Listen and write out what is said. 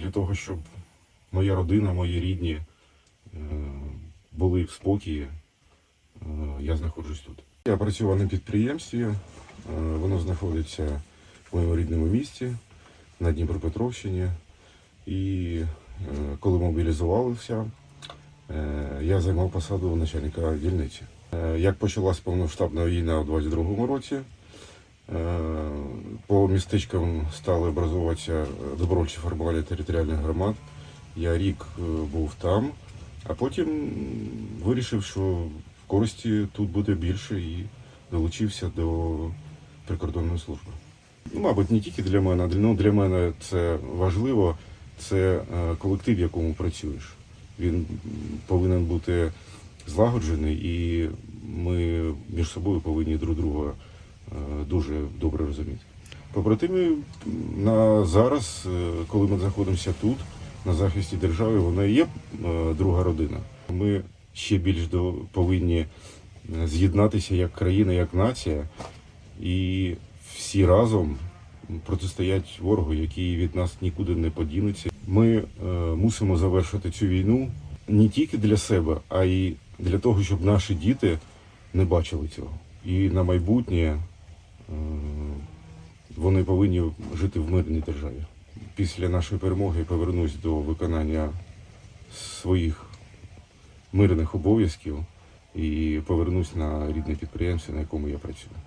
для того, щоб моя родина, мої рідні е, були в спокої, е, я знаходжусь тут. Я працював на підприємстві, е, воно знаходиться в моєму рідному місті на Дніпропетровщині. І коли мобілізувалися, я займав посаду начальника дільниці. Як почалась повноштабна війна у 22-му році, по містечкам стали образуватися добровольчі формування територіальних громад. Я рік е, був там, а потім вирішив, що користі тут буде більше і долучився до прикордонної служби. Ну, мабуть, не тільки для мене, ну, для мене це важливо. Це е, колектив, в якому працюєш. Він повинен бути злагоджений, і ми між собою повинні друг друга е, дуже добре розуміти. Побратими на зараз, е, коли ми знаходимося тут, на захисті держави, вона є е, друга родина. Ми ще більш до, повинні е, з'єднатися як країна, як нація, і всі разом протистоять ворогу, який від нас нікуди не подінеться. Ми е, мусимо завершити цю війну не тільки для себе, а й для того, щоб наші діти не бачили цього. І на майбутнє е, вони повинні жити в мирній державі. Після нашої перемоги повернусь до виконання своїх мирних обов'язків і повернусь на рідне підприємство, на якому я працюю.